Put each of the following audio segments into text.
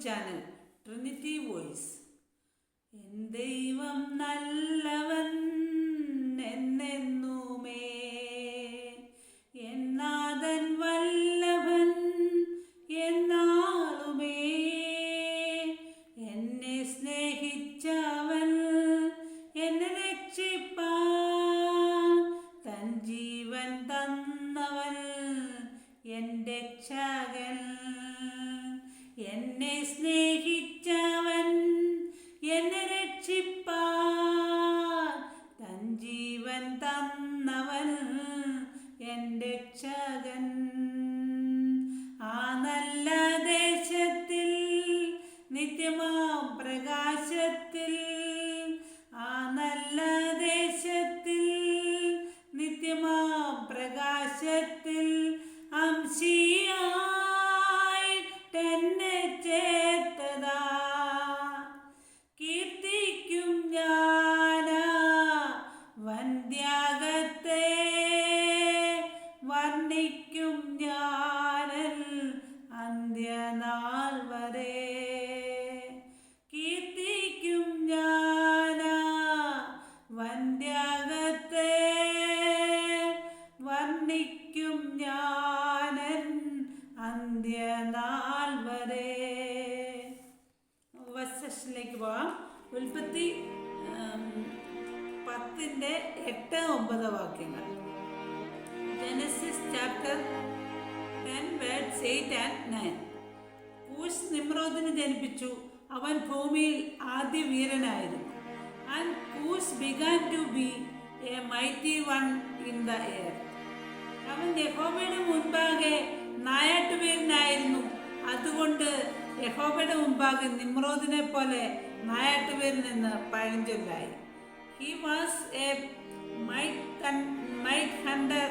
Channel Trinity voice N ദൈവം നല്ലവൻ പ്രകാശത്തിൽ അംശിയായിട്ടെന്നെ ഉൽപ്പത്തി പത്തിന്റെ എട്ട് ഒമ്പത് വാക്യങ്ങൾ. Genesis chapter ten words eight and nine Cush നിമ്രോദിനെ ജനിപ്പിച്ചു. അവൻ ഭൂമിയിൽ ആദ്യ വീരനായിരുന്നു. And Cush began to be a mighty one in the earth അവൻ യഹോബയുടെ മുൻപാകെ നായാട്ടുപേരനായിരുന്നു അതുകൊണ്ട് യഹോബയുടെ മുമ്പാകെ നിമ്രോദിനെ പോലെ നായാട്ടുപേരിൽ നിന്ന് പഴഞ്ചൊല്ലായി. He was a might might hunter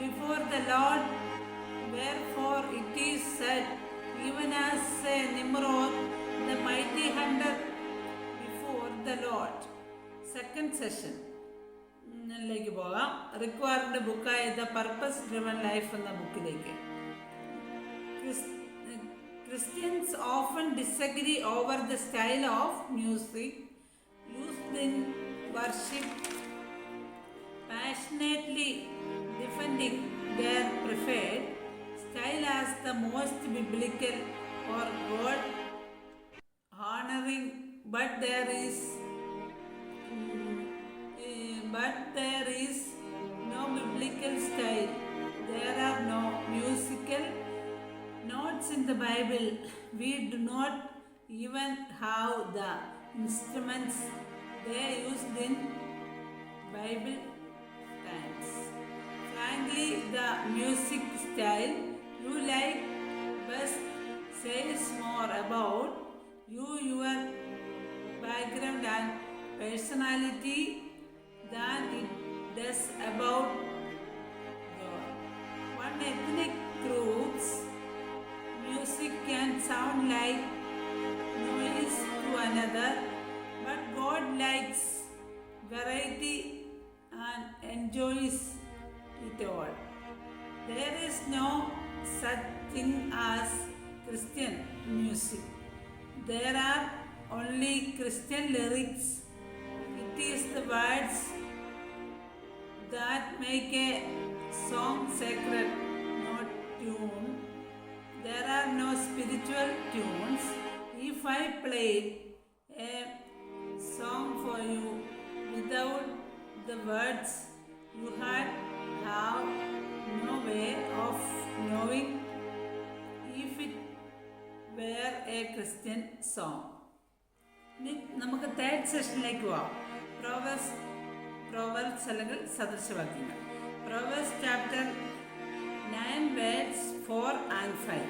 before the Lord Wherefore it is said, even as a Nimrod, the mighty hunter before the Lord second session ിലേക്ക് പോകാം. Required ബുക്കായ ദ പർപ്പസ് ഡ്രിവൺ ലൈഫ് എന്ന ബുക്കിലേക്ക് Christians often disagree over the style of music used in worship, passionately defending their preferred style as the most biblical or God honoring, but there is eh, but there is no biblical style. There are no musical notes in the Bible. We do not even have the instruments they used in Bible times. Frankly, the music style you like best says more about you, your background and personality than it does about God. One ethnic group's music can sound like noise to another, but God likes variety and enjoys it all. There is no such thing as Christian music. There are only Christian lyrics. It is the words that make a song sacred, are no spiritual tunes. If I played a song for you without the words, you had have no way of knowing if it were a Christian song. ഇനി നമുക്ക് third സെഷനിലേക്ക് പോവാം Proverbs Proverbs അല്ലെങ്കിൽ സദൃശവാക്യങ്ങൾ Proverbs chapter nine words four and five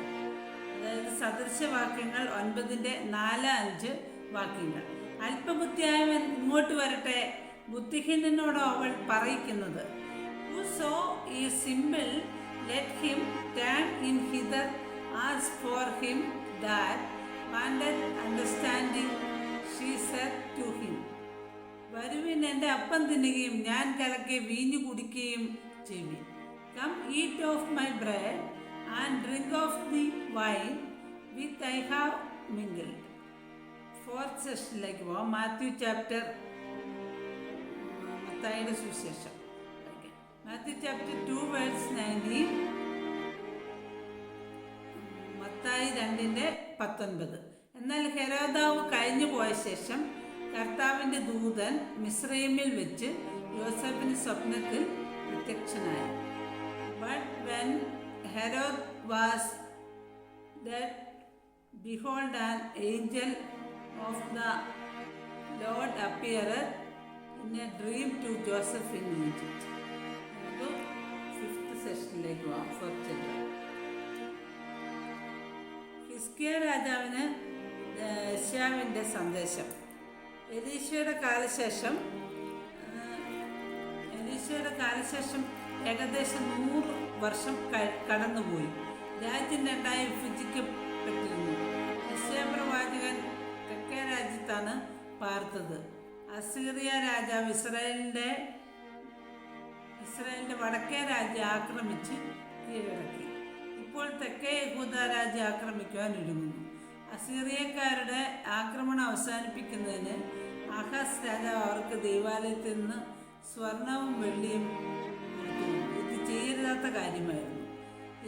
അതായത് സദൃശവാക്യങ്ങൾ ഒൻപതിന്റെ നാല് അഞ്ച് വാക്യങ്ങൾ. അല്പബുദ്ധിയായവൻ ഇങ്ങോട്ട് വരട്ടെ. ബുദ്ധിഹീനനോട് അവൾ പറയിക്കുന്നത് സോ ഈ simple let him turn in hither as for him that wanted understanding to him വരുവിൻ എന്റെ അപ്പം തിന്നുകയും ഞാൻ കലക്കി വീഞ്ഞു കുടിക്കുകയും ചെയ്യും come eat of my bread and drink of the wine with I have mingled. Fourth സെഷനിലേക്ക് പോവാം മാത്യു ചാപ്റ്റർ മത്തായിയുടെ സുവിശേഷം. Matthew chapter two words nineteen Mathai രണ്ടിന്റെ പത്തൊൻപത്. എന്നാൽ ഹെരോദാവ് കഴിഞ്ഞു പോയ ശേഷം കർത്താവിന്റെ ദൂതൻ മിസ്രൈമിൽ വെച്ച് യോസഫിന് സ്വപ്നത്തിൽ പ്രത്യക്ഷനായി. But when Herod was that behold an angel of the Lord appeared in a dream to Joseph in Egypt. Fifth സെഷനിലേക്ക് പോവാം ചിൽഡ്രൻ ഹിസ്കിയ രാജാവിന് യശ്യാവിന്റെ സന്ദേശം എലീശയുടെ കാലശേഷം എലീശയുടെ കാലശേഷം ഏകദേശം നൂറ് വർഷം കടന്നുപോയി. രാജ്യം രണ്ടായി വിഭജിക്കപ്പെട്ടിരുന്നു. പ്രവാചകൻ തെക്കേ രാജ്യത്താണ് പാർത്തത്. അസീറിയ രാജാവ് ഇസ്രായേലിന്റെ ഇസ്രായേലിന്റെ വടക്കേ രാജ്യം ആക്രമിച്ച് കീഴടക്കി. ഇപ്പോൾ തെക്കേ യഹൂദ രാജ്യം ആക്രമിക്കുവാൻ ഒരുങ്ങുന്നു. അസീറിയക്കാരുടെ ആക്രമണം അവസാനിപ്പിക്കുന്നതിന് ആഹാസ് രാജാവ് അവർക്ക് ദൈവാലയത്തിൽ നിന്ന് സ്വർണവും വെള്ളിയും. ചെയ്യരുതാത്ത കാര്യമായിരുന്നു.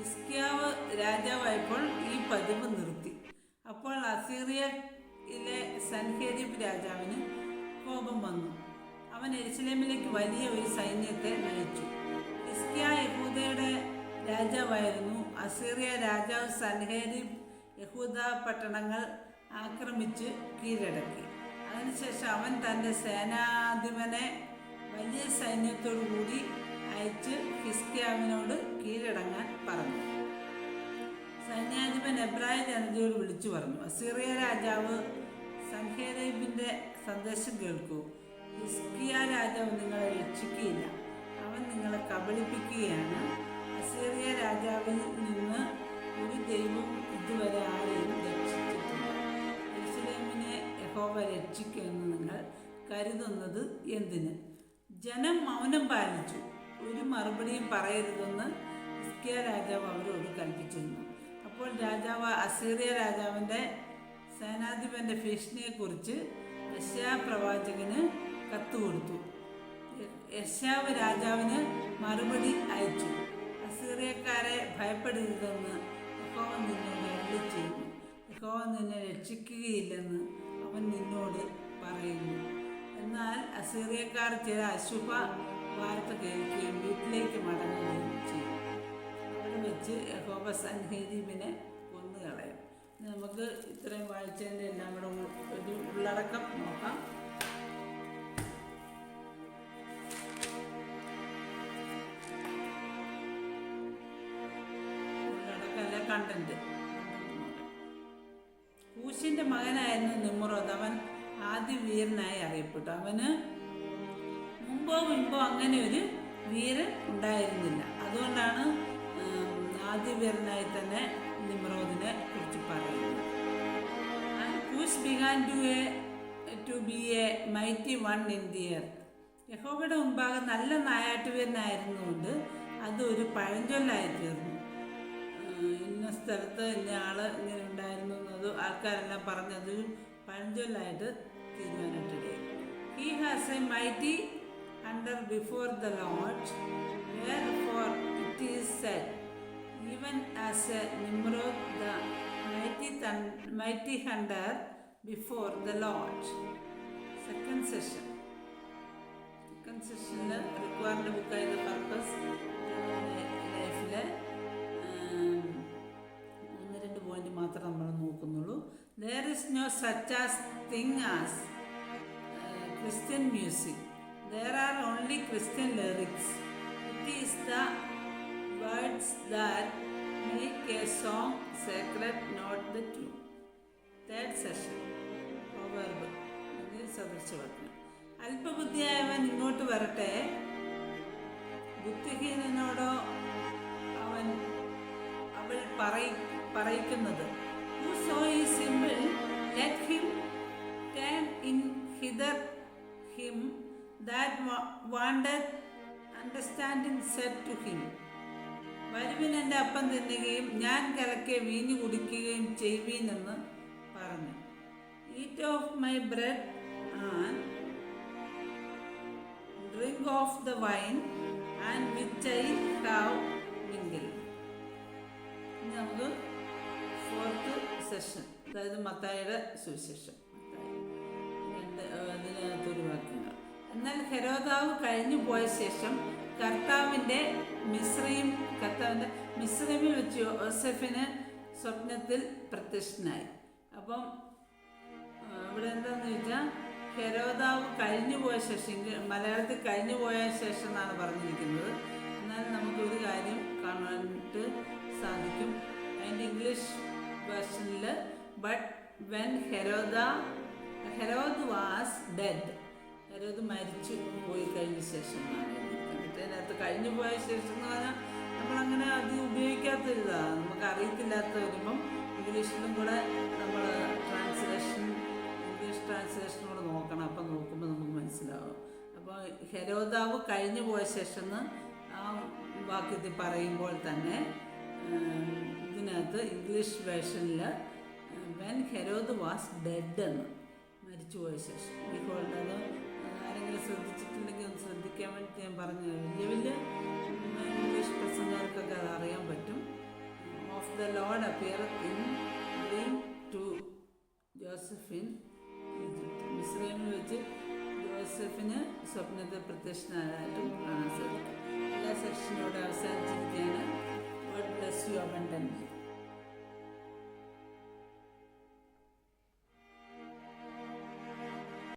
ഇസ്കിയാവ് രാജാവായപ്പോൾ ഈ പതിവ് നിർത്തി. അപ്പോൾ അസീറിയയിലെ സൻഹേരിബ് രാജാവിന് കോപം വന്നു. അവൻ എരിശിലേമിലേക്ക് വലിയ ഒരു സൈന്യത്തെ നയിച്ചു. ഇസ്കിയ യഹൂദയുടെ രാജാവായിരുന്നു. അസീറിയ രാജാവ് സൻഹേരിബ് യഹൂദ പട്ടണങ്ങൾ ആക്രമിച്ച് കീഴടക്കി. അതിനുശേഷം അവൻ തന്റെ സേനാധിപനെ വലിയ സൈന്യത്തോടു കൂടി അയച്ച് ഹിസ്കിയാവിനോട് കീഴടങ്ങാൻ പറഞ്ഞു. സൈന്യാധിപൻ എബ്രായ ജനതയോട് വിളിച്ചു പറഞ്ഞു അസീറിയ രാജാവ് സൻഹേരേബിന്റെ സന്ദേശം കേൾക്കൂ. ഹിസ്കിയ രാജാവ് നിങ്ങളെ രക്ഷിക്കുകയില്ല. അവൻ നിങ്ങളെ കബളിപ്പിക്കുകയാണ്. അസീറിയ രാജാവിൽ നിന്ന് ഒരു ദൈവം ഇതുവരെ ആരെയും രക്ഷിച്ചിട്ടില്ല. യെരുസലേമിനെ യഹോവ രക്ഷിക്കുമെന്ന് നിങ്ങൾ കരുതുന്നത് എന്തിന്? ജനം മൗനം പാലിച്ചു. ഒരു മറുപടിയും പറയരുതെന്ന് ഹിസ്കിയ രാജാവ് അവരോട് കൽപ്പിച്ചിരുന്നു. അപ്പോൾ രാജാവ് അസീറിയ രാജാവിന്റെ സേനാധിപന്റെ ഭീഷണിയെക്കുറിച്ച് യശ്യാ പ്രവാചകന് കത്ത് കൊടുത്തു. യശ്യാവ് രാജാവിന് മറുപടി അയച്ചു. അസീറിയക്കാരെ ഭയപ്പെടരുതെന്ന് യഹോവ നിന്നോട് അരുളി ചെയ്യുന്നു. യഹോവ നിന്നെ രക്ഷിക്കുകയില്ലെന്ന് അവൻ നിന്നോട് പറയുന്നു. എന്നാൽ അസീറിയക്കാർ ചില അശുഭ വാർത്ത കേൾക്കുകയും വീട്ടിലേക്ക് മടങ്ങുകയും ചെയ്യും. അവിടെ വെച്ച് യഹോബ സൻഹീദീപിനെ കൊന്നുകളയും നമുക്ക് ഇത്രയും വായിച്ചതിന്റെ എല്ലാം കൂടെ ഒരു ഉള്ളടക്കം നോക്കാം. കണ്ടന്റ് കൂശിന്റെ മകനായിരുന്നു നിമ്രോദ്. അവൻ ആദ്യ വീരനായി അറിയപ്പെട്ടു. അവന് മുമ്പോ മുൻപോ അങ്ങനെ ഒരു വീരൻ ഉണ്ടായിരുന്നില്ല. അതുകൊണ്ടാണ് ആദ്യ വീരനായി തന്നെ നിമ്രോദിനെ കുറിച്ച് പറയുന്നത്. To be a mighty one in the earth. യഹോവയുടെ മുമ്പാകെ നല്ല നായാട്ടുവീരനായിരുന്നുകൊണ്ട് അത് ഒരു പഴഞ്ചൊല്ലായി തീർന്നു. ഇന്ന സ്ഥലത്ത് ഇന്ന ആൾ ഇങ്ങനെ ഉണ്ടായിരുന്നു എന്നത് ആൾക്കാരെല്ലാം പറഞ്ഞത് പഴഞ്ചൊല്ലായിട്ട് തീരുമാനിട്ടിടയായി he has a mighty hunter before the Lord wherefore it is set even as a Nimrod the mighty mighty hunter before the Lord second session second സെഷനിൽ റിക്വയർഡ് ബുക്കായത് പർപ്പസ് ലൈഫിൽ ഒന്ന് രണ്ട് പോയിന്റ് മാത്രം നമ്മൾ നോക്കുന്നുള്ളൂ. There is no such as thing as Christian music there are only Christian lyrics it is the words that make a song sacred not the tune third session proverb സദൃശവാക്യം അല്പബുദ്ധിയായവൻ ഇങ്ങോട്ട് വരട്ടെ. ബുദ്ധിഹീനനോടോ അവൻ അവൾ പറയി പറയിക്കുന്നത്. സോ ഈ simple let him turn in hither him that wanted understanding set to him വരുവിൻ എന്റെ അപ്പം തിന്നുകയും ഞാൻ കലക്കെ വീഞ്ഞു കുടിക്കുകയും ചെയ്യുവീനെന്ന് പറ പറഞ്ഞു eat of my bread and drink of the wine and which I have mingle നമുക്ക് ഫോർത്ത് സെഷൻ അതായത് മത്തായിയുടെ സുവിശേഷം. ഹെരോദാവ് കഴിഞ്ഞു പോയ ശേഷം കർത്താവിന്റെ മിശ്രയും കർത്താവിന്റെ മിശ്രമിൽ വെച്ച് ഓസഫിന് സ്വപ്നത്തിൽ പ്രത്യക്ഷനായി. അപ്പം ഇവിടെ എന്താണെന്ന് വെച്ചാൽ ഹെരോദാവ് കഴിഞ്ഞു പോയ ശേഷം മലയാളത്തിൽ കഴിഞ്ഞു പോയ ശേഷം എന്നാണ് പറഞ്ഞിരിക്കുന്നത്. എന്നാൽ നമുക്കൊരു കാര്യം കാണാനായിട്ട് സാധിക്കും. അതിന്റെ English വേർഷനിൽ but when Herod Herod was dead Herod മരിച്ചു പോയി കഴിഞ്ഞ ശേഷം എന്നാണ് അതിനകത്ത് കഴിഞ്ഞു പോയ ശേഷം എന്ന് പറഞ്ഞാൽ നമ്മളങ്ങനെ അത് ഉപയോഗിക്കാത്ത ഒരിതാണ് നമുക്ക് അറിയത്തില്ലാത്ത വരുമ്പം ഇംഗ്ലീഷിലും കൂടെ നമ്മൾ ട്രാൻസ്ലേഷൻ ഇംഗ്ലീഷ് ട്രാൻസ്ലേഷൻ കൂടെ നോക്കണം. അപ്പം നോക്കുമ്പോൾ നമുക്ക് മനസ്സിലാവും. അപ്പോൾ ഹെരോദാവ് കഴിഞ്ഞു പോയ ശേഷം ആ വാക്യത്തിൽ പറയുമ്പോൾ തന്നെ ഇതിനകത്ത് ഇംഗ്ലീഷ് വേർഷനിൽ വെൻ ഹെരോദ് വാസ് ഡെഡ് എന്ന് മരിച്ചുപോയ ശേഷം. ഇപ്പോൾ ആരെങ്കിലും ശ്രദ്ധിച്ചിട്ടുണ്ടെങ്കിൽ ഒന്ന് ശ്രദ്ധിക്കാൻ വേണ്ടി ഞാൻ പറഞ്ഞു വലിയ വലിയ ഇംഗ്ലീഷ് പ്രസംഗർക്കൊക്കെ അത് അറിയാൻ പറ്റും. Of the Lord appear in dream to Joseph in Egypt മിസ്രൈമിൽ വെച്ച് ജോസഫിന് സ്വപ്നത്തെ പ്രത്യക്ഷനായിട്ടും കാണാൻ സാധിക്കും എല്ലാ സെക്ഷനോട് അവസാനിച്ചിരിക്കുകയാണ്. God bless you abundantly